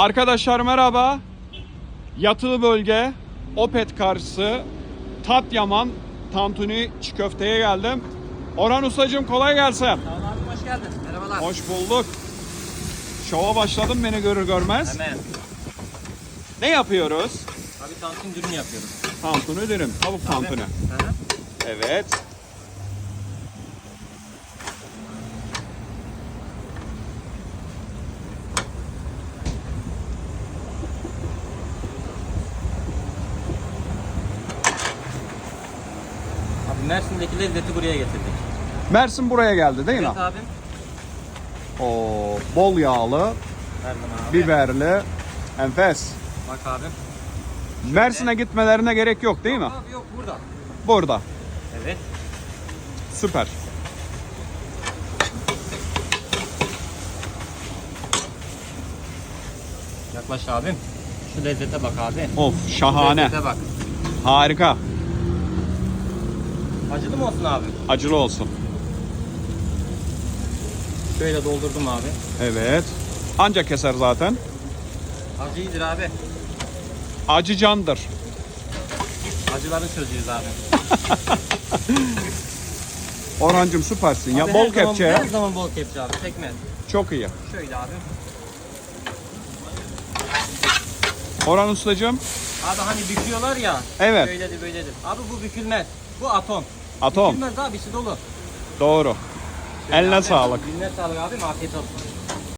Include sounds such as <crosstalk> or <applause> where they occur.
Arkadaşlar merhaba. Yatılı bölge Opet karşısı Tatyaman Tantuni çiğ köfteye geldim. Orhan Ustacığım kolay gelsin. Sağ ol abi hoş geldin. Merhabalar. Hoş bulduk. Şova başladım beni görür görmez. Hemen. Ne yapıyoruz? Abi tantuni dürüm yapıyoruz. Tantuni dürüm, tavuk tantuni. Evet. Mersin'deki lezzeti buraya getirdik. Mersin buraya geldi değil mi? Evet abim. Oo, bol yağlı, abi. biberli, enfes. Bak abim. Mersin'e gitmelerine gerek yok değil mi? Abi yok burada. Burada. Evet. Süper. Yaklaş abim. Şu lezzete bak abi. Of şahane. Lezzete bak. Harika. Acılı mı olsun abi? Acılı olsun. Şöyle doldurdum abi. Evet. Anca keser zaten. Acı iyidir abi. Acı candır. Acıların çocuğuyuz abi. <laughs> Orhancım süpersin ya. Abi Bol her zaman- kepçe. Her zaman bol kepçe abi. Tekme. Çok iyi. Şöyle abi. Orhan Ustacığım. Abi hani büküyorlar ya. Evet. Böyledir böyledir. Abi bu bükülmez. Bu atom. Atom. Bükülmez abi içi dolu. Doğru. Şöyle Eline sağlık. Eline sağlık abim afiyet olsun.